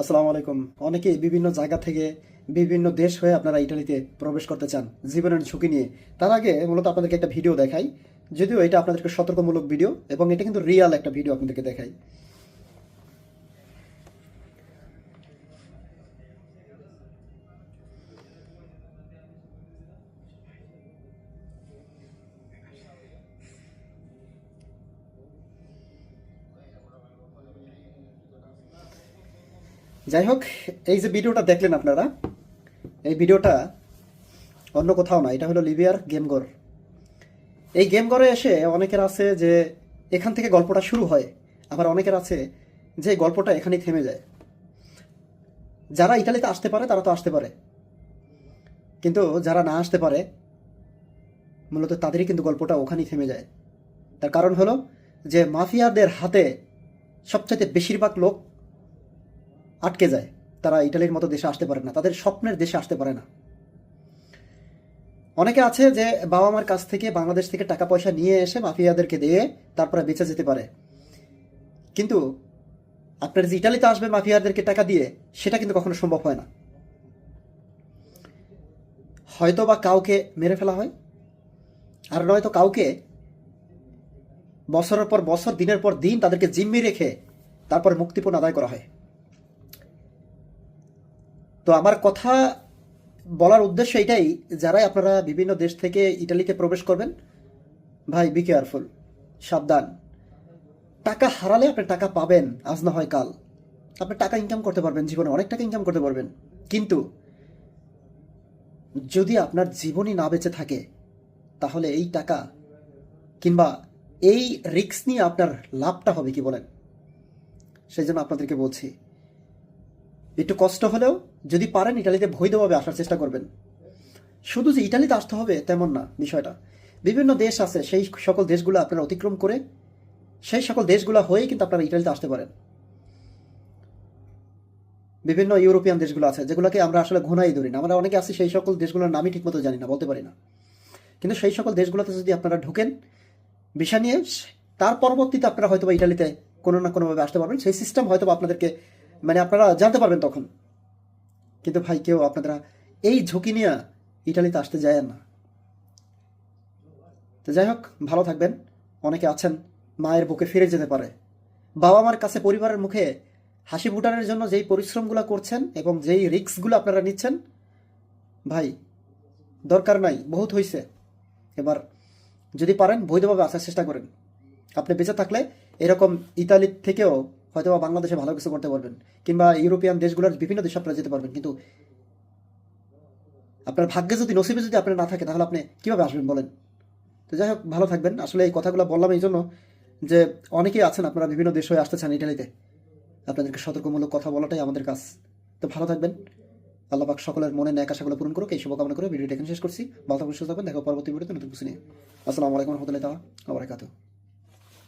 আসসালামু আলাইকুম। অনেকে বিভিন্ন জায়গা থেকে বিভিন্ন দেশ হয়ে আপনারা ইটালিতে প্রবেশ করতে চান, জীবনের ঝুঁকি নিয়ে। তার আগে মূলত আপনাদেরকে একটা ভিডিও দেখাই, যদিও এটা আপনাদেরকে সতর্কমূলক ভিডিও এবং এটা কিন্তু রিয়াল একটা ভিডিও আপনাদেরকে দেখাই। যাই হোক এই যে ভিডিওটা দেখলেন আপনারা, এই ভিডিওটা অন্য কোথাও না, এটা হলো লিবিয়ার গেমগর এই গেমগরে এসে অনেকের আছে যে এখান থেকে গল্পটা শুরু হয়, আবার অনেকের আছে যে গল্পটা এখানেই থেমে যায়। যারা ইটালিতে আসতে পারে, তারা তো আসতে পারে। কিন্তু যারা না আসতে পারে, মূলত তাদেরই কিন্তু গল্পটা ওখানেই থেমে যায়। তার কারণ হলো যে মাফিয়াদের হাতে সবচাইতে বেশিরভাগ লোক আটকে যায়। তারা ইটালির মতো দেশে আসতে পারে না। তাদের স্বপ্নের দেশে আসতে পারে না। অনেকে আছে যে বাবা মার কাছ থেকে বাংলাদেশ থেকে টাকা পয়সা নিয়ে এসে মাফিয়াদেরকে দিয়ে তারপরে বেঁচে যেতে পারে। কিন্তু আপনার যে ইটালিতে আসবে মাফিয়াদেরকে টাকা দিয়ে, সেটা কিন্তু কখনো সম্ভব হয় না। হয়তো বা কাউকে মেরে ফেলা হয়। আর নয়তো কাউকে বছরের পর বছর, দিনের পর দিন তাদেরকে জিম্মি রেখে তারপর মুক্তিপণ আদায় করা হয়। তো আমার কথা বলার উদ্দেশ্য এটাই, যারাই আপনারা বিভিন্ন দেশ থেকে ইটালিতে প্রবেশ করবেন, ভাই বি কেয়ারফুল সাবধান। টাকা হারালে আপনি টাকা পাবেন, আজ না হয় কাল। আপনি টাকা ইনকাম করতে পারবেন, জীবনে অনেক টাকা ইনকাম করতে পারবেন। কিন্তু যদি আপনার জীবনই না বেঁচে থাকে, তাহলে এই টাকা কিংবা এই রিস্ক নিয়ে আপনার লাভটা হবে কি বলেন? সেই জন্য আপনাদেরকে বলছি, একটু কষ্ট হলেও যদি পারেন ইটালিতে বৈধভাবে আসার চেষ্টা করবেন। শুধু যে ইটালিতে আসতে হবে, তেমন না, বিষয়টা। বিভিন্ন দেশ আছে, সেই সকল দেশগুলো আপনারা অতিক্রম করে, সেই সকল দেশগুলো হয়ে কিন্তু আপনারা ইটালিতে আসতে পারেন। বিভিন্ন ইউরোপিয়ান দেশগুলো আছে, যেগুলোকে আমরা আসলে ঘুনাই ধরি না। আমরা অনেকে আছি, সেই সকল দেশগুলোর নামই ঠিকমতো জানি না, বলতে পারি না। কিন্তু সেই সকল দেশগুলোতে যদি আপনারা ঢুকেন ভিসা নিয়ে, তার পরবর্তীতে আপনারা হয়তো ইটালিতে কোনো না কোনোভাবে আসতে পারবেন। সেই সিস্টেম হয়তো আপনাদেরকে মানে আপনারা জানতে পারবেন তখন। কিন্তু ভাই, কেউ আপনারা এই ঝুঁকি নিয়ে ইটালিতে আসতে যায় না। তো যাই হোক, ভালো থাকবেন। অনেকে আছেন, মায়ের বুকে ফিরে যেতে পারে। বাবা মার কাছে পরিবারের মুখে হাসি ফুটানোর জন্য যেই পরিশ্রমগুলো করছেন এবং যেই রিস্কগুলো আপনারা নিচ্ছেন, ভাই, দরকার নাই, বহুত হয়েছে এবার যদি পারেন, বৈধভাবে আসার চেষ্টা করেন। আপনি বেঁচে থাকলে এরকম ইতালির থেকেও হয়তো বা বাংলাদেশে ভালো কিছু করতে পারবেন, কিংবা ইউরোপিয়ান দেশগুলোর বিভিন্ন দেশে আপনারা যেতে পারবেন, কিন্তু আপনার ভাগ্যে যদি নসিবে যদি আপনার না থাকে, তাহলে আপনি কীভাবে আসবেন বলেন? তো যাই হোক, ভালো থাকবেন। আসলে এই কথাগুলো বললাম এই জন্য যে অনেকেই আছেন, আপনারা বিভিন্ন দেশ হয়ে আসতে চান ইটালিতে। আপনাদেরকে সতর্কমূলক কথা বলাটাই আমাদের কাজ। তো ভালো থাকবেন। আল্লাহ পাক সকলের মনে ন্যাক আশাগুলো পূরণ করুক। এই শুভকামনা করে ভিডিওটা এখানে শেষ করছি। ভালো থাকবেন, সুস্থ থাকবেন। দেখো পরবর্তী ভিডিওতে নতুন কিছু নিয়ে। আসসালামু আলাইকুম রহমতুল্লাহ তালা আবার